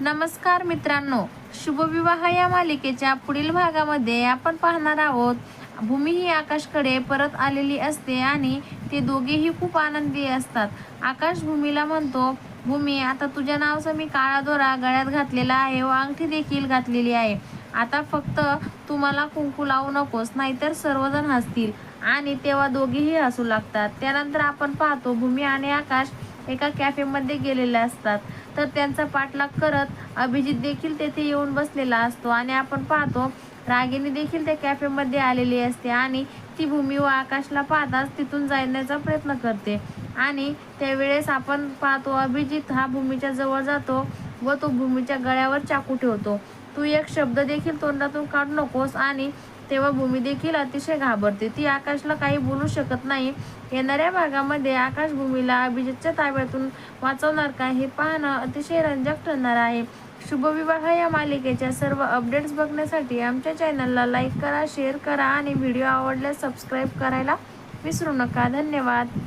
नमस्कार मित्रांनो शुभविवाह या मालिकेच्या पुढील भागामध्ये आपण पाहणार आहोत. भूमी ही आकाशकडे परत आलेली असते आणि ते दोघेही खूप आनंदी असतात. आकाश भूमीला म्हणतो भूमी आता तुझ्या नावाचा मी काळा दोरा गळ्यात घातलेला आहे व अंगठी देखील घातलेली आहे. आता फक्त तुम्हाला कुंकू लावू नकोस नाहीतर सर्वजण हसतील आणि तेव्हा दोघेही हसू लागतात. त्यानंतर आपण पाहतो भूमी आणि आकाश एका कॅफेमध्ये गेलेले असतात. तर त्यांचा पाठलाग करत अभिजित देखील तेथे येऊन बसलेला असतो आणि आपण पाहतो रागिनी देखील त्या कॅफेमध्ये आलेली असते आणि ती भूमी व आकाशला पाहताच तिथून जाण्याचा प्रयत्न करते. आणि त्यावेळेस आपण पाहतो अभिजित हा भूमीच्या जवळ जातो व तो भूमीच्या गळ्यावर चाकू ठेवतो. तू एक शब्द देखील तोंडातून काढू नकोस आणि तेव्हा भूमी देखील अतिशय घाबरते. ती आकाशला काही बोलू शकत नाही. येणाऱ्या भागामध्ये आकाश भूमीला अभिजितच्या ताब्यातून वाचवणार का हे पाहणं अतिशय रंजक ठरणार आहे. शुभविवाह या मालिकेच्या सर्व अपडेट्स बघण्यासाठी आमच्या चॅनलला लाईक करा शेअर करा आणि व्हिडिओ आवडल्यास सबस्क्राईब करायला विसरू नका. धन्यवाद.